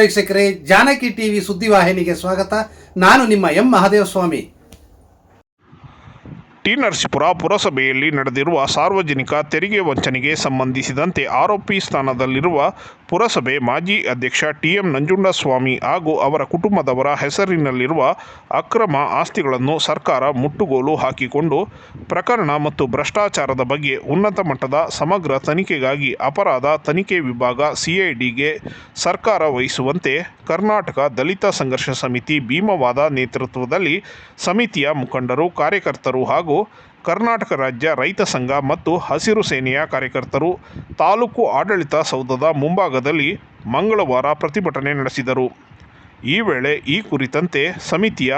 ವೀಕ್ಷಕರೇ, ಜಾನಕಿ ಟಿವಿ ಸುದ್ದಿವಾಹಿನಿಗೆ ಸ್ವಾಗತ. ನಾನು ನಿಮ್ಮ ಎಂ. ಮಹಾದೇವಸ್ವಾಮಿ. ಟಿ. ನರಸೀಪುರ ಪುರಸಭೆಯಲ್ಲಿ ನಡೆದಿರುವ ಸಾರ್ವಜನಿಕ ತೆರಿಗೆ ವಂಚನೆಗೆ ಸಂಬಂಧಿಸಿದಂತೆ ಆರೋಪಿ ಸ್ಥಾನದಲ್ಲಿರುವ ಪುರಸಭೆ ಮಾಜಿ ಅಧ್ಯಕ್ಷ ಟಿಎಂ ನಂಜುಂಡಸ್ವಾಮಿ ಹಾಗೂ ಅವರ ಕುಟುಂಬದವರ ಹೆಸರಿನಲ್ಲಿರುವ ಅಕ್ರಮ ಆಸ್ತಿಗಳನ್ನು ಸರ್ಕಾರ ಮುಟ್ಟುಗೋಲು ಹಾಕಿಕೊಂಡು, ಪ್ರಕರಣ ಮತ್ತು ಭ್ರಷ್ಟಾಚಾರದ ಬಗ್ಗೆ ಉನ್ನತ ಮಟ್ಟದ ಸಮಗ್ರ ತನಿಖೆಗಾಗಿ ಅಪರಾಧ ತನಿಖೆ ವಿಭಾಗ ಸಿಐಡಿಗೆ ಸರ್ಕಾರ ವಹಿಸುವಂತೆ ಕರ್ನಾಟಕ ದಲಿತ ಸಂಘರ್ಷ ಸಮಿತಿ ಭೀಮವಾದ ನೇತೃತ್ವದಲ್ಲಿ ಸಮಿತಿಯ ಮುಖಂಡರು, ಕಾರ್ಯಕರ್ತರು ಹಾಗೂ ಕರ್ನಾಟಕ ರಾಜ್ಯ ರೈತ ಸಂಘ ಮತ್ತು ಹಸಿರು ಸೇನೆಯ ಕಾರ್ಯಕರ್ತರು ತಾಲೂಕು ಆಡಳಿತ ಸೌಧದ ಮುಂಭಾಗದಲ್ಲಿ ಮಂಗಳವಾರ ಪ್ರತಿಭಟನೆ ನಡೆಸಿದರು. ಈ ವೇಳೆ ಈ ಕುರಿತಂತೆ ಸಮಿತಿಯ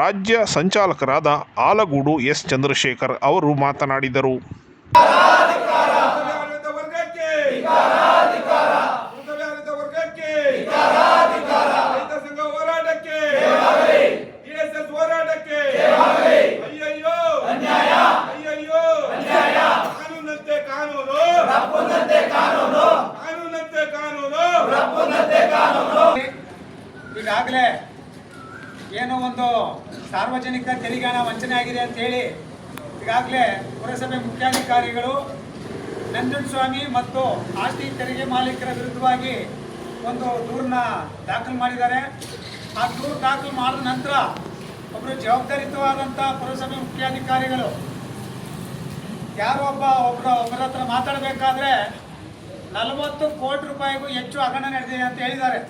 ರಾಜ್ಯ ಸಂಚಾಲಕರಾದ ಆಲಗೂಡು ಎಸ್. ಚಂದ್ರಶೇಖರ್ ಅವರು ಮಾತನಾಡಿದರು. ಈಗಾಗಲೇ ಏನೋ ಒಂದು ಸಾರ್ವಜನಿಕ ತೆರಿಗೆ ಹಣ ವಂಚನೆ ಆಗಿದೆ ಅಂತ ಹೇಳಿ ಈಗಾಗಲೇ ಪುರಸಭೆ ಮುಖ್ಯಾಧಿಕಾರಿಗಳು ನಂಜುಂಡಸ್ವಾಮಿ ಮತ್ತು ಆಸ್ತಿ ತೆರಿಗೆ ಮಾಲೀಕರ ವಿರುದ್ಧವಾಗಿ ಒಂದು ದೂರನ್ನ ದಾಖಲು ಮಾಡಿದ್ದಾರೆ. ಆ ದೂರು ದಾಖಲು ಮಾಡಿದ ನಂತರ ಒಬ್ಬರು ಜವಾಬ್ದಾರಿತವಾದಂಥ ಪುರಸಭೆ ಮುಖ್ಯಾಧಿಕಾರಿಗಳು ಯಾರೋ ಒಬ್ಬ ಒಬ್ಬರ ಒಬ್ಬರ ಹತ್ರ ಮಾತಾಡಬೇಕಾದ್ರೆ ನಲವತ್ತು ಕೋಟಿ ರೂಪಾಯಿಗೂ ಹೆಚ್ಚು ಹಗರಣ ನಡೆದಿದೆ ಅಂತ ಹೇಳಿದ್ದಾರೆ.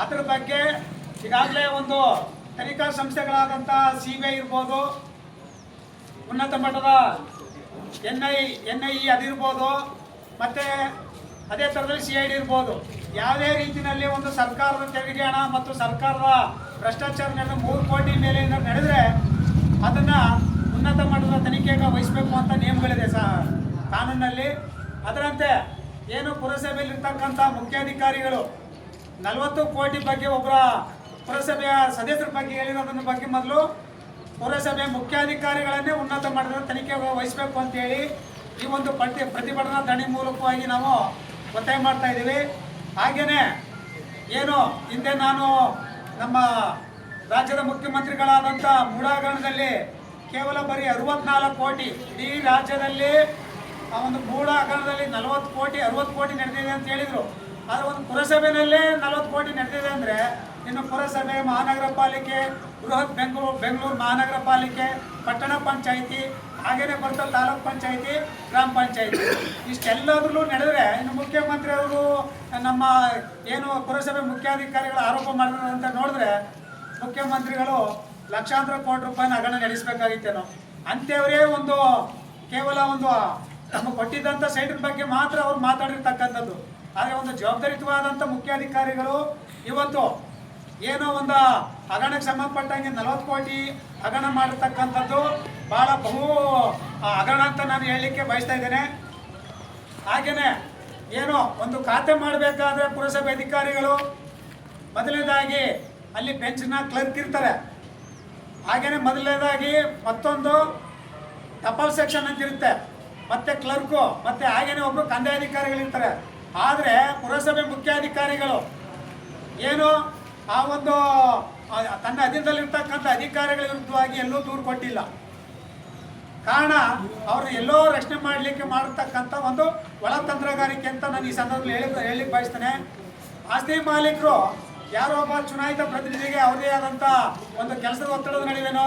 ಅದ್ರ ಬಗ್ಗೆ ಈಗಾಗಲೇ ಒಂದು ತನಿಖಾ ಸಂಸ್ಥೆಗಳಾದಂಥ ಸಿ ಬಿ ಐ ಇರ್ಬೋದು, ಉನ್ನತ ಮಟ್ಟದ N I N I E ಅದಿರ್ಬೋದು, ಮತ್ತು ಅದೇ ಥರದಲ್ಲಿ ಸಿ ಐ ಡಿ ಇರ್ಬೋದು. ಯಾವುದೇ ರೀತಿಯಲ್ಲಿ ಒಂದು ಸರ್ಕಾರದ ತೆರಿಗೆ ಹಣ ಮತ್ತು ಸರ್ಕಾರದ ಭ್ರಷ್ಟಾಚಾರ ಮೂರು ಕೋಟಿ ಮೇಲೆ ನಡೆದ್ರೆ ಅದನ್ನು ಉನ್ನತ ಮಟ್ಟದ ತನಿಖೆಗೆ ವಹಿಸಬೇಕು ಅಂತ ನಿಯಮಗಳಿದೆ ಸಹ ಕಾನೂನಲ್ಲಿ ಅದರಂತೆ ಏನು ಪುರಸಭೆಯಲ್ಲಿರ್ತಕ್ಕಂಥ ಮುಖ್ಯಾಧಿಕಾರಿಗಳು ನಲವತ್ತು ಕೋಟಿ ಬಗ್ಗೆ ಒಬ್ಬರ ಪುರಸಭೆಯ ಸದಸ್ಯರ ಬಗ್ಗೆ ಹೇಳಿರೋದನ್ನ ಬಗ್ಗೆ ಮೊದಲು ಪುರಸಭೆ ಮುಖ್ಯಾಧಿಕಾರಿಗಳನ್ನೇ ಉನ್ನತ ಮಟ್ಟದ ತನಿಖೆ ವಹಿಸಬೇಕು ಅಂತೇಳಿ ಈ ಒಂದು ಪ್ರತಿ ಪ್ರತಿಭಟನಾ ದಣಿ ಮೂಲಕವಾಗಿ ನಾವು ಒತ್ತಾಯ ಮಾಡ್ತಾ ಇದ್ದೀವಿ. ಹಾಗೆಯೇ ಏನು ಹಿಂದೆ ನಾನು ನಮ್ಮ ರಾಜ್ಯದ ಮುಖ್ಯಮಂತ್ರಿಗಳಾದಂಥ ಮೂಡಾಗರಣದಲ್ಲಿ ಕೇವಲ ಬರೀ ಅರವತ್ನಾಲ್ಕು ಕೋಟಿ ಇಡೀ ರಾಜ್ಯದಲ್ಲಿ ಆ ಒಂದು ಮೂಡಾಗರಣದಲ್ಲಿ ನಲವತ್ತು ಕೋಟಿ, ಅರವತ್ತು ಕೋಟಿ ನಡೆದಿದೆ ಅಂತ ಹೇಳಿದರು. ಆದರೆ ಒಂದು ಪುರಸಭೆಯಲ್ಲೇ ನಲವತ್ತು ಕೋಟಿ ನಡೆದಿದೆ ಅಂದರೆ ಇನ್ನು ಪುರಸಭೆ, ಮಹಾನಗರ ಪಾಲಿಕೆ, ಬೃಹತ್ ಬೆಂಗಳೂರು ಬೆಂಗಳೂರು ಮಹಾನಗರ ಪಾಲಿಕೆ, ಪಟ್ಟಣ ಪಂಚಾಯಿತಿ, ಹಾಗೇನೆ ಬರ್ತಾ ತಾಲೂಕ್ ಪಂಚಾಯಿತಿ, ಗ್ರಾಮ ಪಂಚಾಯಿತಿ. ಇಷ್ಟೆಲ್ಲದ್ರಲ್ಲೂ ನಡೆದರೆ ಇನ್ನು ಮುಖ್ಯಮಂತ್ರಿ ಅವರು ನಮ್ಮ ಏನು ಪುರಸಭೆ ಮುಖ್ಯಾಧಿಕಾರಿಗಳು ಆರೋಪ ಮಾಡಿದ್ರು ಅಂತ ನೋಡಿದ್ರೆ ಮುಖ್ಯಮಂತ್ರಿಗಳು ಲಕ್ಷಾಂತರ ಕೋಟಿ ರೂಪಾಯಿನ ಹಗರಣ ನಡೆಸಬೇಕಾಗಿತ್ತೇನೋ ಅಂಥವರೇ ಒಂದು ಕೇವಲ ಒಂದು ನಮಗೆ ಕೊಟ್ಟಿದ್ದಂಥ ಸೈಟಿನ ಬಗ್ಗೆ ಮಾತ್ರ ಅವ್ರು ಮಾತಾಡಿರ್ತಕ್ಕಂಥದ್ದು. ಆದರೆ ಒಂದು ಜವಾಬ್ದಾರಿತವಾದಂಥ ಮುಖ್ಯಾಧಿಕಾರಿಗಳು ಇವತ್ತು ಏನೋ ಒಂದು ಹಗರಣಕ್ಕೆ ಸಂಬಂಧಪಟ್ಟಂಗೆ ನಲವತ್ತು ಕೋಟಿ ಹಗರಣ ಮಾಡಿರ್ತಕ್ಕಂಥದ್ದು ಭಾಳ ಬಹು ಹಗರಣ ಅಂತ ನಾನು ಹೇಳಲಿಕ್ಕೆ ಬಯಸ್ತಾ ಇದ್ದೇನೆ. ಹಾಗೆಯೇ ಏನೋ ಒಂದು ಖಾತೆ ಮಾಡಬೇಕಾದ್ರೆ ಪುರಸಭೆ ಅಧಿಕಾರಿಗಳು ಮೊದಲನೇದಾಗಿ ಅಲ್ಲಿ ಬೆಂಚ್ನ ಕ್ಲರ್ಕ್ ಇರ್ತಾರೆ. ಹಾಗೆಯೇ ಮೊದಲನೇದಾಗಿ ಮತ್ತೊಂದು ಟಪಾಲ್ ಸೆಕ್ಷನ್ ಅಂತಿರುತ್ತೆ ಮತ್ತೆ ಕ್ಲರ್ಕು, ಮತ್ತೆ ಹಾಗೇನೆ ಒಬ್ಬರು ಕಂದಾಯ ಅಧಿಕಾರಿಗಳಿರ್ತಾರೆ. ಆದರೆ ಪುರಸಭೆ ಮುಖ್ಯಾಧಿಕಾರಿಗಳು ಏನು ಆ ಒಂದು ತನ್ನ ಅಧೀನದಲ್ಲಿರ್ತಕ್ಕಂಥ ಅಧಿಕಾರಿಗಳ ವಿರುದ್ಧವಾಗಿ ಎಲ್ಲೂ ದೂರು ಕೊಟ್ಟಿಲ್ಲ. ಕಾರಣ ಅವರು ಎಲ್ಲೋ ರಕ್ಷಣೆ ಮಾಡಲಿಕ್ಕೆ ಮಾಡತಕ್ಕಂಥ ಒಂದು ಒಳ ತಂತ್ರಗಾರಿಕೆ ಅಂತ ನಾನು ಈ ಸಂದರ್ಭದಲ್ಲಿ ಹೇಳಿ ಹೇಳಲಿಕ್ಕೆ ಬಯಸ್ತೇನೆ. ಆಸ್ತಿ ಮಾಲೀಕರು ಯಾರೋ ಒಬ್ಬ ಚುನಾಯಿತ ಪ್ರತಿನಿಧಿಗೆ ಅವರದೇ ಆದಂಥ ಒಂದು ಕೆಲಸದ ಒತ್ತಡದ ನಡುವೆನೋ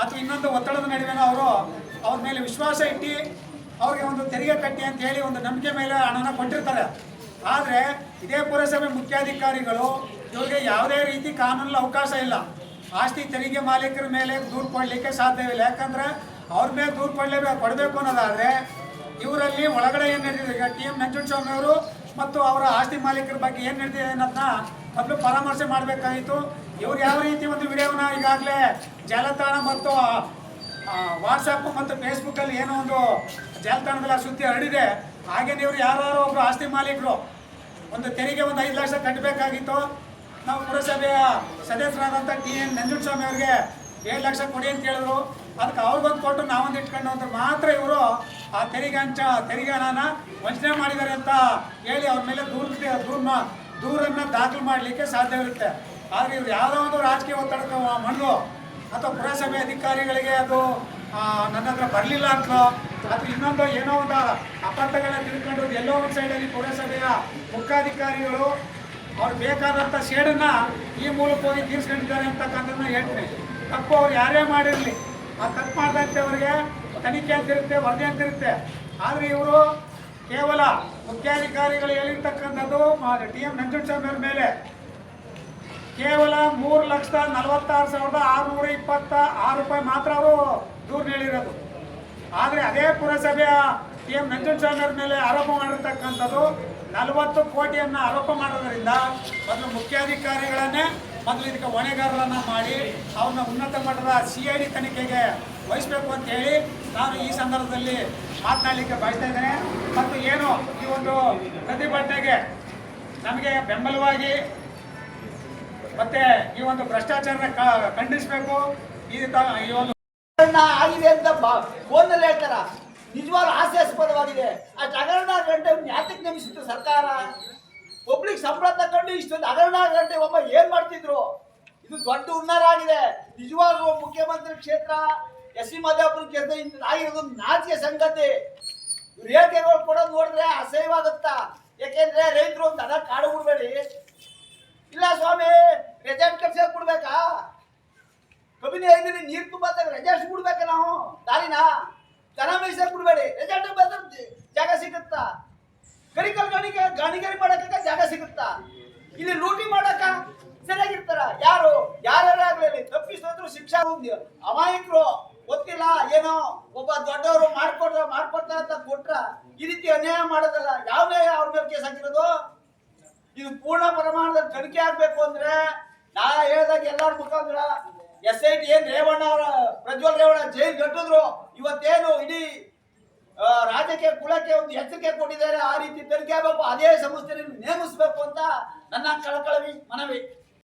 ಅಥವಾ ಇನ್ನೊಂದು ಒತ್ತಡದ ನಡುವೆನೋ ಅವರು ಅವ್ರ ಮೇಲೆ ವಿಶ್ವಾಸ ಇಟ್ಟು ಅವ್ರಿಗೆ ಒಂದು ತೆರಿಗೆ ಕಟ್ಟಿ ಅಂತ ಹೇಳಿ ಒಂದು ನಂಬಿಕೆ ಮೇಲೆ ಹಣನ ಕೊಟ್ಟಿರ್ತಾರೆ. ಆದರೆ ಇದೇ ಪುರಸಭೆ ಮುಖ್ಯಾಧಿಕಾರಿಗಳು ಇವ್ರಿಗೆ ಯಾವುದೇ ರೀತಿ ಕಾನೂನಲ್ಲಿ ಅವಕಾಶ ಇಲ್ಲ. ಆಸ್ತಿ ತೆರಿಗೆ ಮಾಲೀಕರ ಮೇಲೆ ದೂರು ಕೊಡಲಿಕ್ಕೆ ಸಾಧ್ಯವಿಲ್ಲ ಯಾಕಂದರೆ ಅವ್ರ ಮೇಲೆ ದೂರು ಕೊಡಲೇಬೇಕು, ಕೊಡಬೇಕು ಅನ್ನೋದಾದರೆ ಇವರಲ್ಲಿ ಒಳಗಡೆ ಏನು ನಡೆದಿದೆ ಈಗ ಟಿ ಎಂ ನಂಜುಂಡಸ್ವಾಮಿ ಅವರು ಮತ್ತು ಅವರ ಆಸ್ತಿ ಮಾಲೀಕರ ಬಗ್ಗೆ ಏನು ನಡೆದಿದೆ ಅನ್ನೋದನ್ನ ಮೊದಲು ಪರಾಮರ್ಶೆ ಮಾಡಬೇಕಾಯಿತು ಇವ್ರು ಯಾವ ರೀತಿ ಒಂದು ವಿಡಿಯೋನ ಈಗಾಗಲೇ ಜಾಲತಾಣ ಮತ್ತು ವಾಟ್ಸಪ್ ಮತ್ತು ಫೇಸ್ಬುಕ್ಕಲ್ಲಿ ಏನೋ ಒಂದು ಜಾಲತಾಣದಲ್ಲಿ ಸುದ್ದಿ ಹರಡಿದೆ. ಹಾಗೆ ಇವರು ಯಾರು ಒಬ್ಬರು ಆಸ್ತಿ ಮಾಲೀಕರು ಒಂದು ತೆರಿಗೆ ಒಂದು ಐದು ಲಕ್ಷ ಕಟ್ಟಬೇಕಾಗಿತ್ತು ನಾವು ಪುರಸಭೆಯ ಸದಸ್ಯರಾದಂಥ ಟಿ ಎನ್ ನಂಜುಂಡಸ್ವಾಮಿ ಅವ್ರಿಗೆ ಏಳು ಲಕ್ಷ ಕೊಡಿ ಅಂತ ಕೇಳಿದ್ರು ಅದಕ್ಕೆ ಬಂದು ಕೊಟ್ಟು ನಾವೊಂದು ಇಟ್ಕೊಂಡು ಅಂದ್ರೆ ಮಾತ್ರ ಇವರು ಆ ತೆರಿಗೆ ಅಂಚ, ತೆರಿಗೆ ಹಣನ ವಂಚನೆ ಮಾಡಿದ್ದಾರೆ ಅಂತ ಹೇಳಿ ಅವ್ರ ಮೇಲೆ ದೂರ ದೂರ ದೂರನ್ನ ದಾಖಲು ಮಾಡಲಿಕ್ಕೆ ಸಾಧ್ಯವಿರುತ್ತೆ. ಆದರೆ ಇವ್ರು ಯಾವುದೋ ಒಂದು ರಾಜಕೀಯ ಒತ್ತಡಕ್ಕೆ ಮಣ್ಣು. ಅಥವಾ ಪುರಸಭೆ ಅಧಿಕಾರಿಗಳಿಗೆ ಅದು ನನ್ನ ಹತ್ರ ಬರಲಿಲ್ಲ ಅಂತಲೋ ಅಥವಾ ಇನ್ನೊಂದು ಏನೋ ಒಂದು ಅಪಾರ್ಥಗಳನ್ನ ತಿಳ್ಕೊಂಡು ಎಲ್ಲೋ ಒಂದು ಸೈಡಲ್ಲಿ ಪುರಸಭೆಯ ಮುಖ್ಯಾಧಿಕಾರಿಗಳು ಅವ್ರು ಬೇಕಾದಂಥ ಶೇಡನ್ನು ಈ ಮೂಲಕ ಹೋಗಿ ತೀರ್ಸ್ಕೊಂಡಿದ್ದಾರೆ ಅಂತಕ್ಕಂಥದ್ದನ್ನ ಹೇಳ್ತೀನಿ. ತಪ್ಪು ಅವ್ರು ಯಾರೇ ಮಾಡಿರಲಿ, ಆ ತಪ್ಪು ಮಾಡಿದಂತೆ ಅವರಿಗೆ ತನಿಖೆ ಅಂತಿರುತ್ತೆ ವರದಿ ಅಂತಿರುತ್ತೆ ಆದರೆ ಇವರು ಕೇವಲ ಮುಖ್ಯಾಧಿಕಾರಿಗಳು ಹೇಳಿರ್ತಕ್ಕಂಥದ್ದು ಟಿ ಎಂ ನಂಜುಂಡಸ್ವಾಮಿ ಅವ್ರ ಮೇಲೆ. ಕೇವಲ ಮೂರು ಲಕ್ಷದ ನಲವತ್ತಾರು ಸಾವಿರದ ಆರುನೂರ ಇಪ್ಪತ್ತ ಆರು ರೂಪಾಯಿ ಮಾತ್ರ ಅವರು ದೂರು ನೀಡಿರೋದು. ಆದರೆ ಅದೇ ಪುರಸಭೆಯ ಟಿ ಎಂ ನಂಜುಂಡಸ್ವಾಮಿ ಮೇಲೆ ಆರೋಪ ಮಾಡಿರ್ತಕ್ಕಂಥದ್ದು ನಲವತ್ತು ಕೋಟಿಯನ್ನು ಆರೋಪ ಮಾಡೋದರಿಂದ ಮೊದಲು ಮುಖ್ಯಾಧಿಕಾರಿಗಳನ್ನೇ ಮೊದಲು ಇದಕ್ಕೆ ಹೊಣೆಗಾರರನ್ನು ಮಾಡಿ ಅವನ್ನ ಉನ್ನತ ಮಟ್ಟದ ಸಿ ಐ ಡಿ ತನಿಖೆಗೆ ವಹಿಸ್ಬೇಕು ಅಂತ ಹೇಳಿ ನಾನು ಈ ಸಂದರ್ಭದಲ್ಲಿ ಮಾತನಾಡಲಿಕ್ಕೆ ಬಯಸ್ತಾ ಇದ್ದೇನೆ. ಮತ್ತು ಏನು ಈ ಒಂದು ಪ್ರತಿಭಟನೆಗೆ ನಮಗೆ ಬೆಂಬಲವಾಗಿ ಮತ್ತೆ ಈ ಒಂದು ಭ್ರಷ್ಟಾಚಾರ ಖಂಡಿಸಬೇಕು. ಈ ಒಂದು ಆಗಿದೆ ಅಂತ ಫೋನಲ್ಲಿ ಹೇಳ್ತಾರ? ನಿಜವಾಗ್ಲೂ ಹಾಸ್ಯಾಸ್ಪದವಾಗಿದೆ. ಆ ಜಗರಣ ಗಂಟೆ ಯಾತಕ್ಕೆ ನೇಮಿಸಿತ್ತು ಸರ್ಕಾರ. ಒಬ್ಳಿಗೆ ಸಂಬಳ ತಕೊಂಡು ಇಷ್ಟೊಂದು ಹಗರಣ ಗಂಟೆ ಒಬ್ಬ ಏನ್ ಮಾಡ್ತಿದ್ರು? ಇದು ದೊಡ್ಡ ಹುನ್ನಾರ ಆಗಿದೆ. ನಿಜವಾಗ್ಲೂ ಮುಖ್ಯಮಂತ್ರಿ ಕ್ಷೇತ್ರ, ಎಸ್ ಸಿ ಮಾದೇವಪುರ ಕ್ಷೇತ್ರ ಆಗಿರೋದು ನಾಚಿಕೆ ಸಂಗತಿ. ರೇಖೆಗಳು ಕೊಡೋದು ನೋಡಿದ್ರೆ ಅಸಹ್ಯವಾಗುತ್ತಾ? ಯಾಕೆಂದ್ರೆ ರೈತರು ಒಂದು ಅದ ಕಾಡು ಬಿಡ್ಬೇಡಿ. ಇಲ್ಲ ಸ್ವಾಮಿ ರೆಜಾರ್ಟ್ ಕೆಲಸ ಬಿಡ್ಬೇಕಾ ಕಬಿನಿ ಐದಿನ ನೀರು ತುಂಬಾದಾಗ ರೆಜಾರ್ಟ್ ಬಿಡ್ಬೇಕ ನಾವು, ದಾರಿನ? ದನ ಮೇಯ್ಸಕ್ ಬಿಡ್ಬೇಡಿ ರೆಜಾರ್ಟ್ ಬಂದ್ರೆ ಜಾಗ ಸಿಗುತ್ತಾ? ಕರಿಕಲ್ ಗಾಣಿಗೆ, ಗಣಿಗರಿ ಮಾಡಕ್ಕ ಜಾಗ ಸಿಗುತ್ತಾ? ಇಲ್ಲಿ ಲೂಟಿ ಮಾಡಕ್ಕ ಸರಿಯಾಗಿರ್ತಾರ? ಯಾರು? ಯಾರ್ಯಾರಾಗ್ಲಿ ತಪ್ಪಿಸೋದ್ರು ಶಿಕ್ಷಾ ಅಮಾಯಕರು, ಗೊತ್ತಿಲ್ಲ ಏನೋ, ಒಬ್ಬ ದೊಡ್ಡವರು ಮಾಡ್ಕೊಡ್ರ ಮಾಡ್ಕೊಡ್ತಾರ ಅಂತ ಕೊಟ್ರ ಈ ರೀತಿ ಅನ್ಯಾಯ ಮಾಡೋದಲ್ಲ. ಯಾವ ನ್ಯಾಯ ಅವ್ರ ಮೇಲೆ ಕೇಸ್ ಹಾಕಿರೋದು? ಇದು ಪೂರ್ಣ ಪ್ರಮಾಣದಲ್ಲಿ ತನಿಖೆ ಆಗ್ಬೇಕು ಅಂದ್ರೆ ನಾ ಹೇಳ್ದಾಗ ಎಲ್ಲಾರ ಮುಖಾಂತರ ಎಸ್ ಐ ಟಿ ಏನ್ ರೇವಣ್ಣ ಅವರ, ಪ್ರಜ್ವಲ್ ರೇವಣ್ಣ ಜೈಲ್ ಕಟ್ಟಿದ್ರು. ಇವತ್ತೇನು ಇಡೀ ರಾಜಕೀಯ ಕುಲಕ್ಕೆ ಒಂದು ಎಚ್ಚರಿಕೆ ಕೊಟ್ಟಿದ್ದಾರೆ. ಆ ರೀತಿ ತನಿಖೆ ಆಗಬೇಕು, ಅದೇ ಸಂಸ್ಥೆ ನೇಮಿಸಬೇಕು ಅಂತ ನನ್ನ ಕಳಕಳವಿ ಮನವಿ.